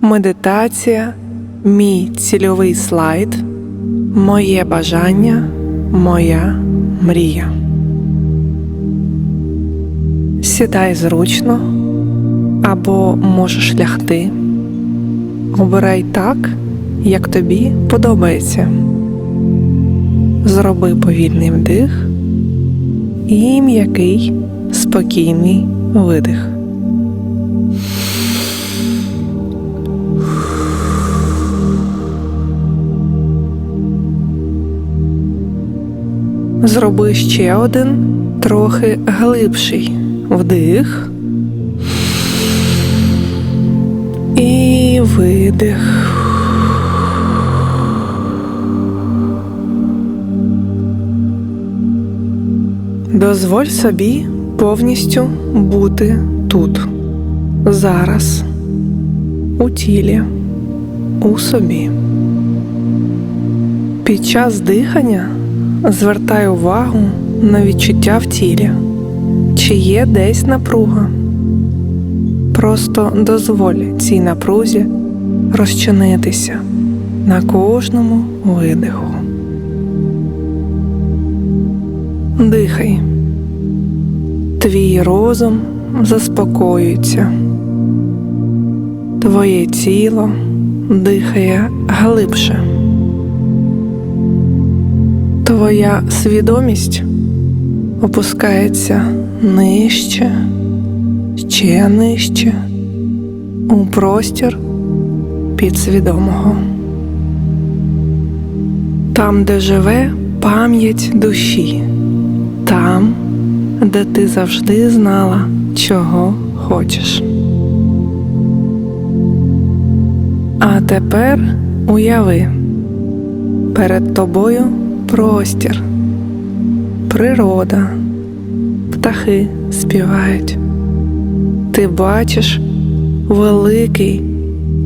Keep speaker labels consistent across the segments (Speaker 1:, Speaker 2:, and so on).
Speaker 1: медитація, мій цільовий слайд, моє бажання, моя мрія. Сідай зручно або можеш лягти. Обирай так, як тобі подобається. Зроби повільний вдих і м'який спокійний видих. Зроби ще один трохи глибший вдих і видих. Дозволь собі повністю бути тут, зараз, у тілі, у собі. Під час дихання звертай увагу на відчуття в тілі, чи є десь напруга. Просто дозволь цій напрузі розчинитися на кожному видиху. Дихай. Твій розум заспокоюється. Твоє тіло дихає глибше. Твоя свідомість опускається нижче, ще нижче у простір підсвідомого. Там, де живе пам'ять душі, там, де ти завжди знала, чого хочеш. А тепер уяви перед тобою простір, природа, птахи співають. Ти бачиш великий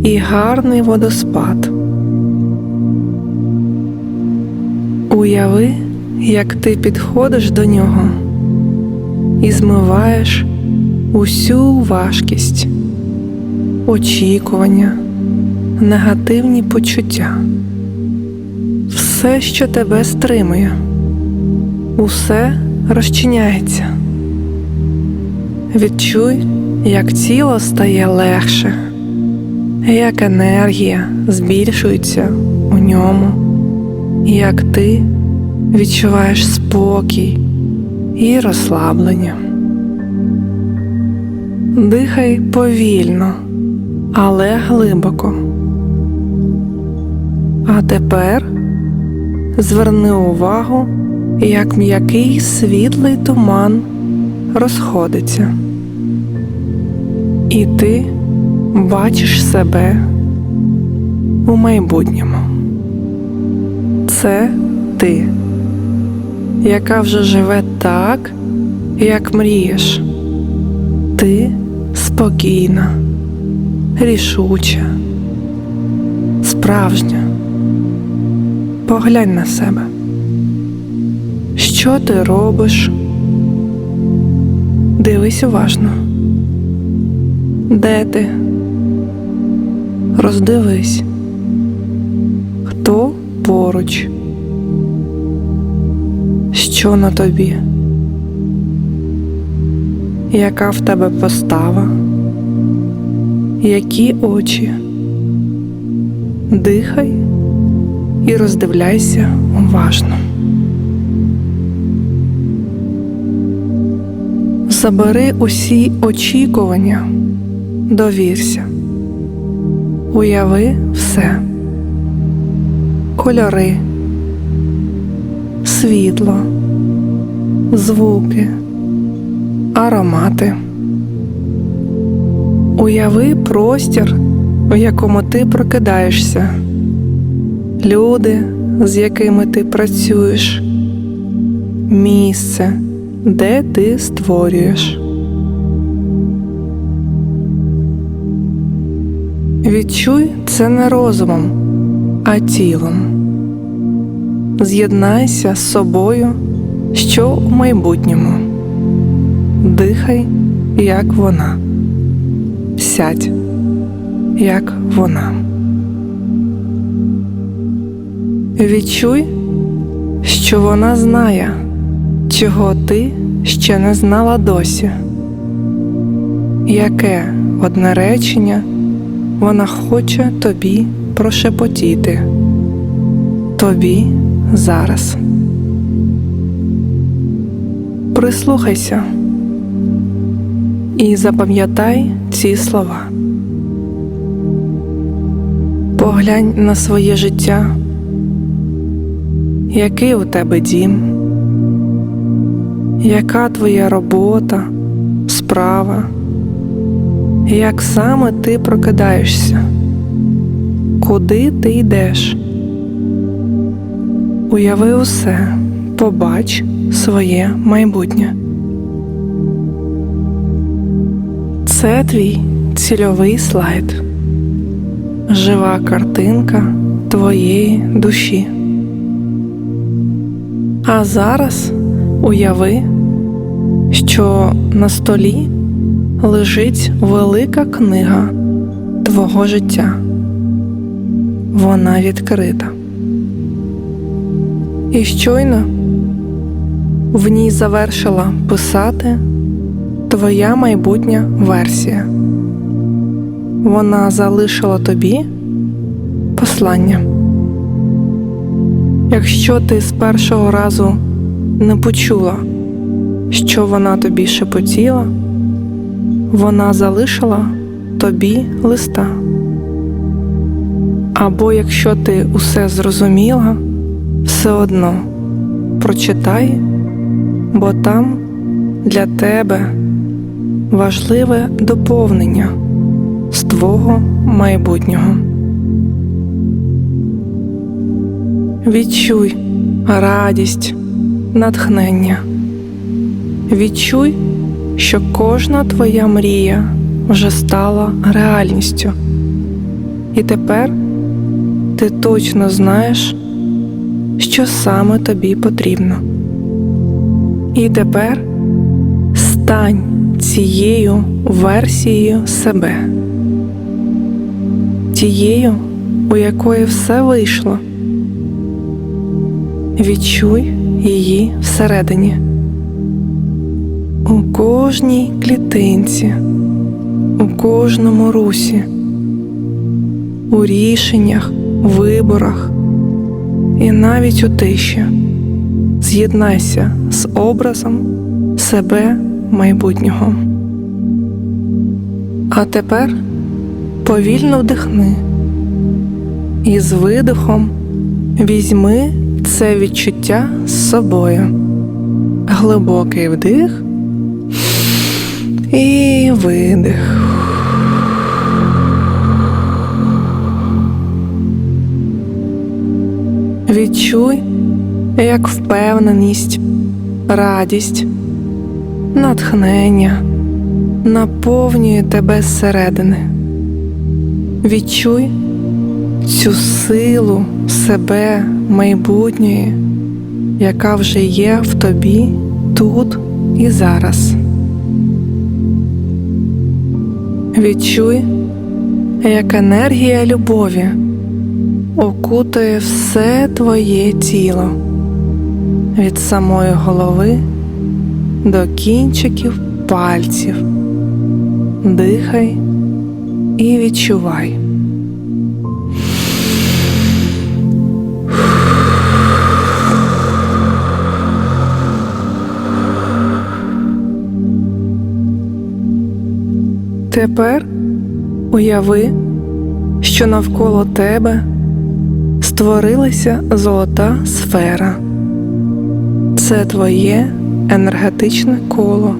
Speaker 1: і гарний водоспад. Уяви, як ти підходиш до нього і змиваєш усю важкість, очікування, негативні почуття, все, що тебе стримує, усе розчиняється. Відчуй, як тіло стає легше, як енергія збільшується у ньому, як ти відчуваєш спокій і розслаблення. Дихай повільно, але глибоко. А тепер зверни увагу, як м'який світлий туман розходиться. І ти бачиш себе у майбутньому. Це ти, яка вже живе так, як мрієш. Ти спокійна, рішуча, справжня. Поглянь на себе. Що ти робиш? Дивись уважно. Де ти? Роздивись, хто поруч, що на тобі, яка в тебе постава, які очі, дихай і роздивляйся уважно. Забери усі очікування, довірся, уяви все, кольори, світло, звуки, аромати. Уяви простір, у якому ти прокидаєшся, люди, з якими ти працюєш, місце де ти створюєш. Відчуй це не розумом, а тілом. З'єднайся з собою, що у майбутньому. Дихай, як вона. Сядь, як вона. Відчуй, що вона знає, чого ти ще не знала досі. Яке одне речення вона хоче тобі прошепотіти, тобі зараз. Прислухайся і запам'ятай ці слова. Поглянь на своє життя, який у тебе дім, яка твоя робота, справа, як саме ти прокидаєшся, куди ти йдеш. Уяви усе, побач своє майбутнє. Це твій цільовий слайд, жива картинка твоєї душі. А зараз уяви, що на столі лежить велика книга твого життя. Вона відкрита. І щойно в ній завершила писати твоя майбутня версія. Вона залишила тобі послання. Якщо ти з першого разу не почула, що вона тобі шепотіла, вона залишила тобі листа. Або якщо ти усе зрозуміла, все одно прочитай, бо там для тебе важливе доповнення з твого майбутнього. Відчуй радість, натхнення. Відчуй, що кожна твоя мрія вже стала реальністю. І тепер ти точно знаєш, що саме тобі потрібно. І тепер стань цією версією себе, тією, у якої все вийшло. Відчуй її всередині, у кожній клітинці, у кожному русі, у рішеннях, виборах і навіть у тиші. З'єднайся з образом себе майбутнього. А тепер повільно вдихни і з видихом візьми це відчуття з собою. Глибокий вдих і видих. Відчуй, як впевненість, радість, натхнення наповнює тебе зсередини. Відчуй цю силу себе майбутньої, яка вже є в тобі тут і зараз. Відчуй, як енергія любові окутує все твоє тіло від самої голови до кінчиків пальців. Дихай і відчувай. Тепер уяви, що навколо тебе створилася золота сфера. Це твоє енергетичне коло,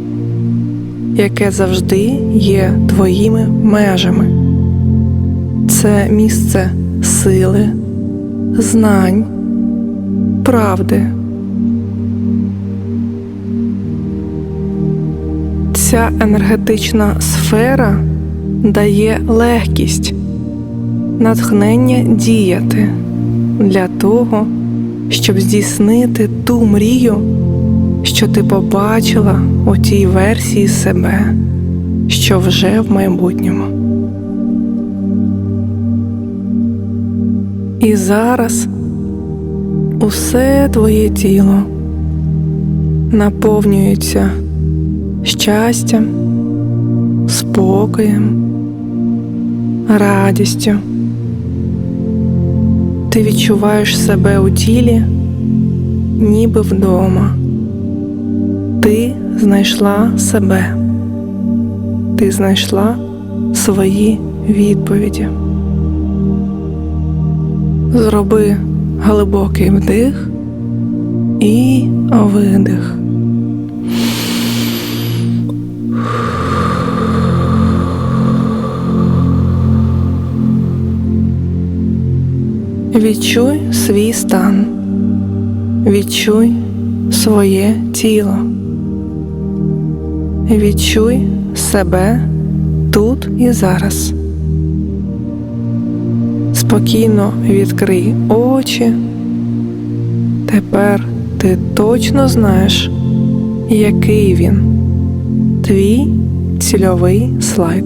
Speaker 1: яке завжди є твоїми межами. Це місце сили, знань, правди. Ця енергетична сфера дає легкість, натхнення діяти для того, щоб здійснити ту мрію, що ти побачила у тій версії себе, що вже в майбутньому. І зараз усе твоє тіло наповнюється щастям, спокоєм, радістю. Ти відчуваєш себе у тілі, ніби вдома. Ти знайшла себе. Ти знайшла свої відповіді. Зроби глибокий вдих і видих. Відчуй свій стан, відчуй своє тіло, відчуй себе тут і зараз. Спокійно відкрий очі. Тепер ти точно знаєш, який він твій цільовий слайд.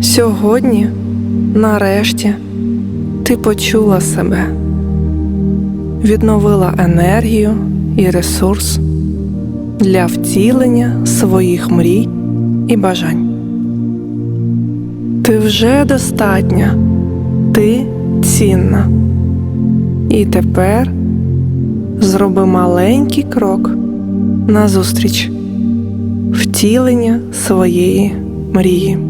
Speaker 1: Сьогодні, нарешті, ти почула себе, відновила енергію і ресурс для втілення своїх мрій і бажань. Ти вже достатня, ти цінна. І тепер зроби маленький крок назустріч втілення своєї мрії.